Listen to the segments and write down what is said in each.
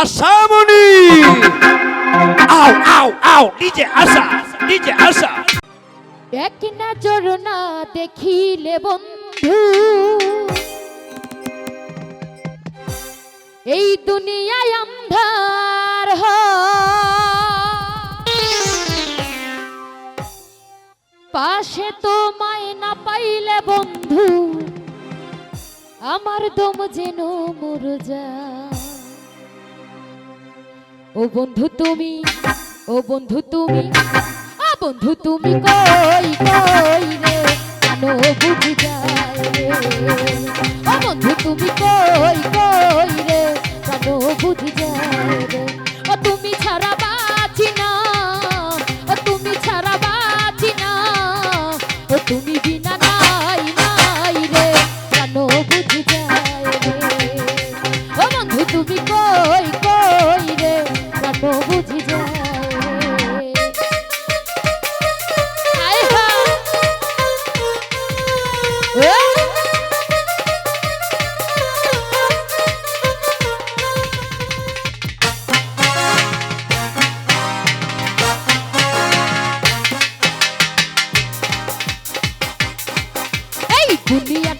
আশামণি। আও আও আও, ডিজে আশা ডিজে আশা। এক নজর না দেখিলে বন্ধু, এই দুনিয়ায় অন্ধার হয়। পাশে তোমায় না পাইলে বন্ধু, আমার দম যেন মর ও বন্ধু তুমি, ও বন্ধু তুমি, আ বন্ধু তুমি কই কই রে? কেন বুঝি যায় রে। ও বন্ধু তুমি কই কই রে? কেন বুঝি যায় রে। ও তুমি ছাড়া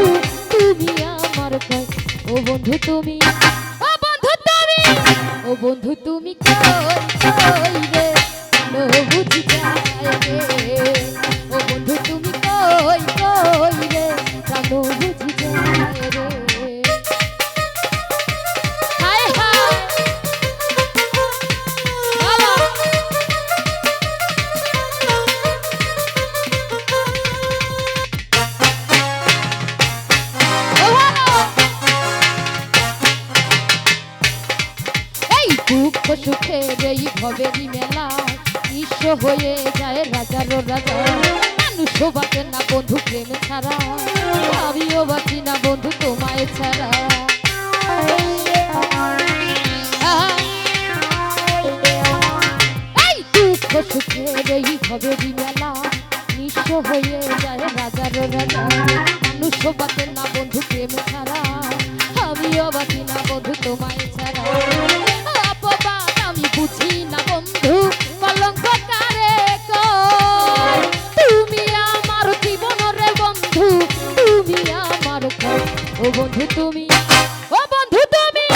বন্ধু তুমি আমার কয় ও বন্ধু তুমি, ও বন্ধু তুমি, ও বন্ধু তুমি কই রে? বুঝি যায় রে? সুখের এই ভবেরই মেলা। নিঃস্ব হয়ে যায় রাজারও রাজা। মানুষ বাঁচে না বন্ধু, প্রেম ছাড়া। আমিও বাঁচি না বন্ধু, তোমায় ছাড়া! এই দুঃখ সুখের এই ভবেরই মেলা। নিঃস্ব হয়ে যায় রাজারও রাজা। মানুষ বাঁচে না বন্ধু, প্রেম ছাড়া। আমিও বাঁচি না বন্ধু, তোমায় আমার ও বন্ধু তুমি ও বন্ধু তুমি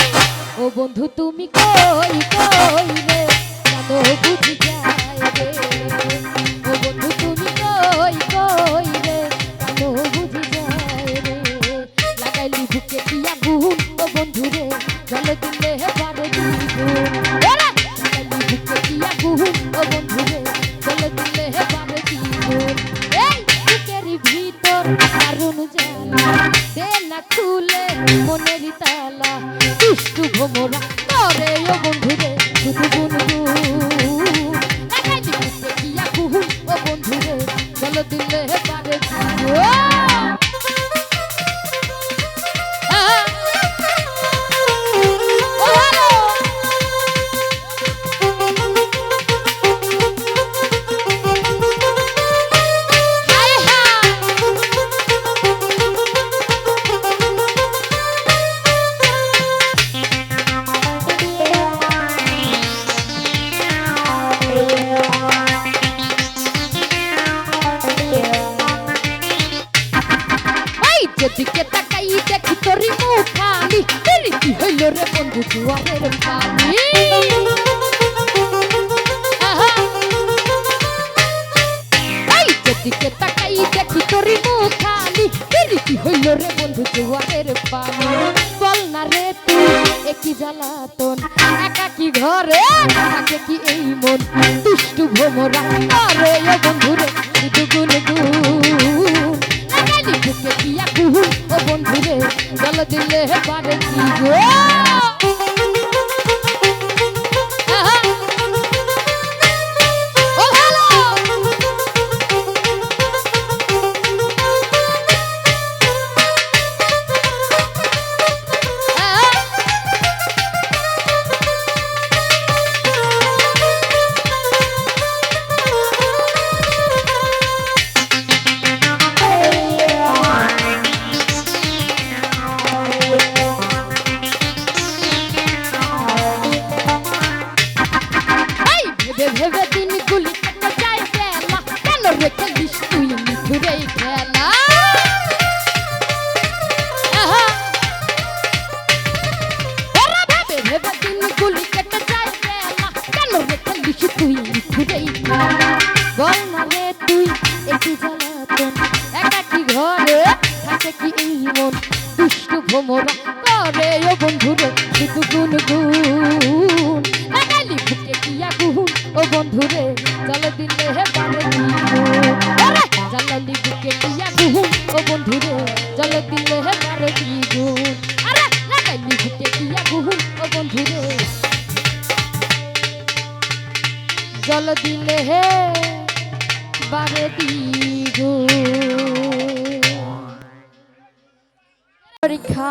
ও বন্ধু তুমি কই কইলে? কেন বুঝি রে শুধু যেদিকে তাকাই, দেখি তোরি মুখানি রীতি হইল রে বন্ধু জুয়ারের পানি? যেদিকে তাকাই, দেখি তোরি মুখানি রীতি হইল রে বন্ধু জুয়ারের পানি? বল না রে তুই একই জ্বালাতন? একাকি ঘরে, থাকে কি এই মন? দুষ্টু ভোমরা, আরে বন্ধু রে শুধু গুন বুকে দিয়া কুহুল ও জল দিলে পারে কি গো? ভ্রমরা করে ও বন্ধুরে, শুধু গুন গুন লাগালি বুকে কি আগুন ও বন্ধুরে দিলে হে পারে জালালি বুকে দিয়া আগুন ও বন্ধুরে জল দিলে হে পারে গুন আরে, লাগালি বুকে দিয়া আগুন ও বন্ধুরে জল দিলে হে বারে দিগো পরীক্ষা